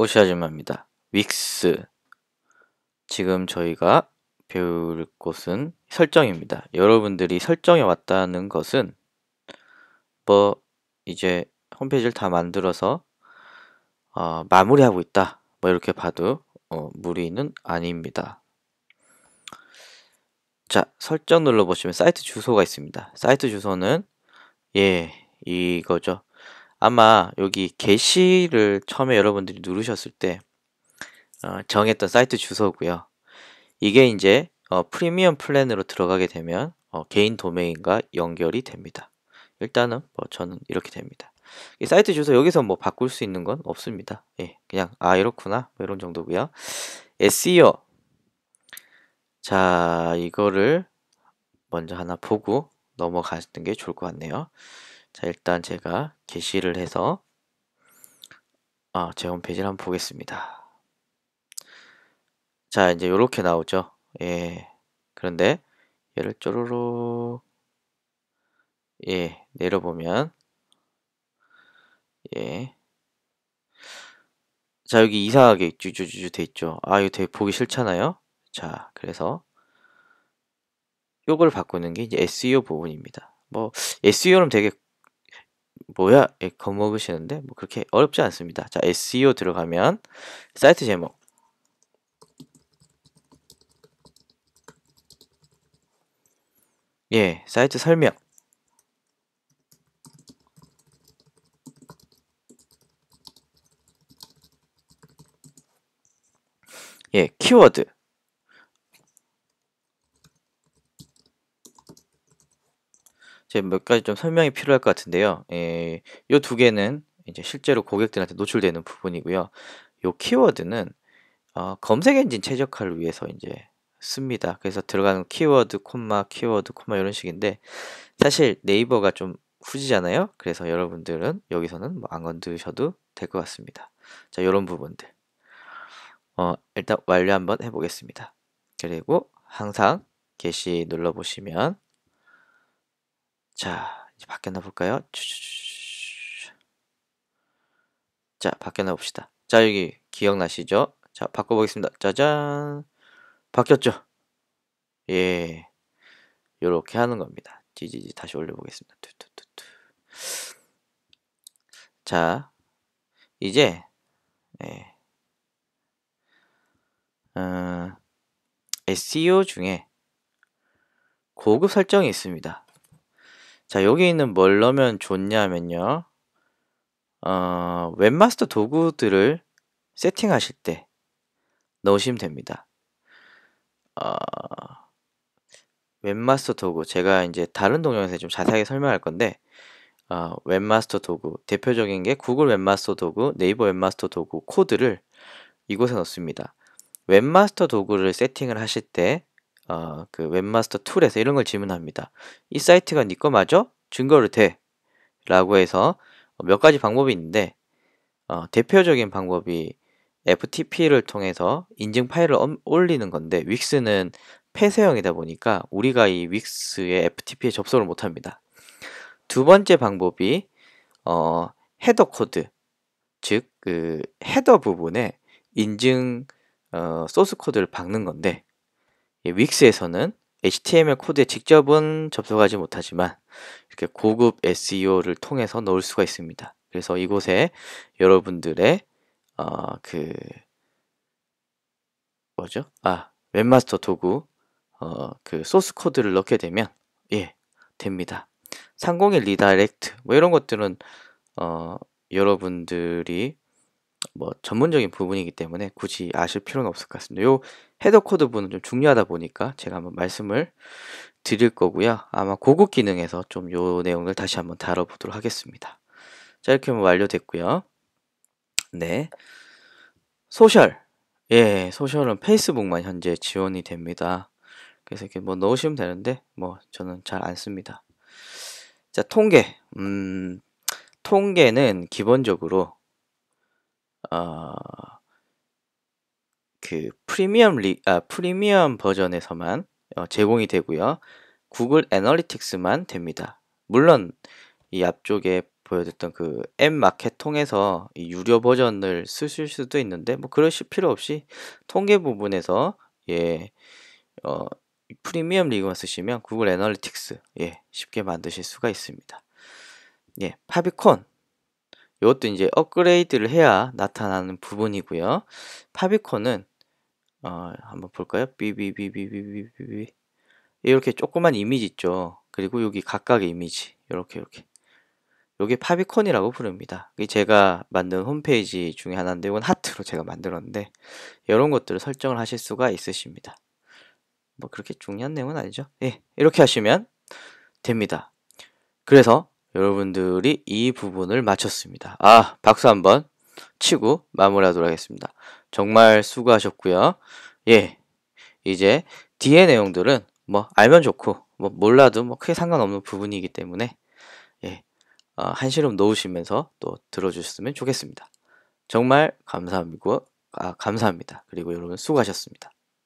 오시아줌마입니다. 윅스. 지금 저희가 배울 곳은 설정입니다. 여러분들이 설정에 왔다는 것은 뭐 이제 홈페이지를 다 만들어서 어, 마무리하고 있다. 뭐 이렇게 봐도 어, 무리는 아닙니다. 자, 설정 눌러보시면 사이트 주소가 있습니다. 사이트 주소는 예, 이거죠. 아마 여기 게시를 처음에 여러분들이 누르셨을 때 어, 정했던 사이트 주소고요. 이게 이제 어, 프리미엄 플랜으로 들어가게 되면 어, 개인 도메인과 연결이 됩니다. 일단은 뭐 저는 이렇게 됩니다. 이 사이트 주소 여기서 뭐 바꿀 수 있는 건 없습니다. 예, 그냥 아 이렇구나 뭐 이런 정도고요. SEO 자 이거를 먼저 하나 보고 넘어가는 게 좋을 것 같네요. 자 일단 제가 게시를 해서 아, 제 홈페이지를 한번 보겠습니다. 자 이제 이렇게 나오죠. 예. 그런데 얘를 쪼르르 예 내려보면 예. 자 여기 이상하게 쭈쭈쭈쭈 돼 있죠. 아 이거 되게 보기 싫잖아요. 자 그래서 요걸 바꾸는 게 이제 SEO 부분입니다. 뭐 SEO는 되게 뭐야? 예, 겁먹으시는데 뭐 그렇게 어렵지 않습니다. 자 SEO 들어가면 사이트 제목. 예 사이트 설명. 예 키워드 제가 몇 가지 좀 설명이 필요할 것 같은데요. 예, 요두 개는 이제 실제로 고객들한테 노출되는 부분이고요. 요 키워드는 어, 검색 엔진 최적화를 위해서 이제 씁니다. 그래서 들어가는 키워드, 콤마, 키워드, 콤마 이런 식인데 사실 네이버가 좀 후지잖아요. 그래서 여러분들은 여기서는 뭐 안 건드셔도 될 것 같습니다. 자, 이런 부분들. 어, 일단 완료 한번 해보겠습니다. 그리고 항상 게시 눌러보시면 자, 이제 바뀌었나 볼까요? 자, 바뀌었나 봅시다. 자, 여기 기억나시죠? 자, 바꿔보겠습니다. 짜잔. 바뀌었죠? 예. 요렇게 하는 겁니다. 지지지 다시 올려보겠습니다. 투투투투. 자, 이제, 예. 어, SEO 중에 고급 설정이 있습니다. 자, 여기 있는 뭘 넣으면 좋냐면요. 어, 웹마스터 도구들을 세팅하실 때 넣으시면 됩니다. 어, 웹마스터 도구 제가 이제 다른 동영상에 좀 자세하게 설명할 건데 어, 웹마스터 도구 대표적인 게 구글 웹마스터 도구, 네이버 웹마스터 도구 코드를 이곳에 넣습니다. 웹마스터 도구를 세팅을 하실 때 어, 그 웹마스터 툴에서 이런 걸 질문합니다. 이 사이트가 네 거 맞아? 증거를 대. 라고 해서 몇 가지 방법이 있는데 어, 대표적인 방법이 FTP를 통해서 인증 파일을 올리는 건데 윅스는 폐쇄형이다 보니까 우리가 이 윅스의 FTP에 접속을 못합니다. 두 번째 방법이 어, 헤더 코드 즉 그 헤더 부분에 인증 어, 소스 코드를 박는 건데 윅스에서는 HTML 코드에 직접은 접속하지 못하지만 이렇게 고급 SEO를 통해서 넣을 수가 있습니다. 그래서 이곳에 여러분들의 어, 그 뭐죠? 아 웹마스터 도구 어, 그 소스 코드를 넣게 되면 예 됩니다. 301 리다이렉트 뭐 이런 것들은 어, 여러분들이 뭐 전문적인 부분이기 때문에 굳이 아실 필요는 없을 것 같습니다. 요 헤더 코드 부분은 좀 중요하다 보니까 제가 한번 말씀을 드릴 거고요. 아마 고급 기능에서 좀 요 내용을 다시 한번 다뤄보도록 하겠습니다. 자 이렇게 하면 완료됐고요. 네. 소셜. 예, 소셜은 페이스북만 현재 지원이 됩니다. 그래서 이렇게 뭐 넣으시면 되는데 뭐 저는 잘 안 씁니다. 자, 통계. 음, 통계는 기본적으로 어, 그 프리미엄 리, 아, 프리미엄 버전에서만 어, 제공이 되고요. 구글 애널리틱스만 됩니다. 물론 이 앞쪽에 보여드렸던 그 앱 마켓 통해서 이 유료 버전을 쓰실 수도 있는데 뭐 그러실 필요 없이 통계 부분에서 예, 어, 프리미엄 리그만 쓰시면 구글 애널리틱스 예, 쉽게 만드실 수가 있습니다. 예, 파비콘 이것도 이제 업그레이드를 해야 나타나는 부분이고요. 파비콘은 어, 한번 볼까요? 비비비비비비비 이렇게 조그만 이미지 있죠. 그리고 여기 각각의 이미지 이렇게 이렇게 이게 파비콘이라고 부릅니다. 제가 만든 홈페이지 중에 하나인데 이건 하트로 제가 만들었는데 이런 것들을 설정을 하실 수가 있으십니다. 뭐 그렇게 중요한 내용은 아니죠. 예, 이렇게 하시면 됩니다. 그래서 여러분들이 이 부분을 마쳤습니다. 아, 박수 한번 치고 마무리하도록 하겠습니다. 정말 수고하셨고요. 예, 이제 뒤의 내용들은 뭐 알면 좋고 뭐 몰라도 뭐 크게 상관없는 부분이기 때문에 예, 어, 한시름 놓으시면서 또 들어주셨으면 좋겠습니다. 정말 감사합니다. 아, 감사합니다. 그리고 여러분 수고하셨습니다.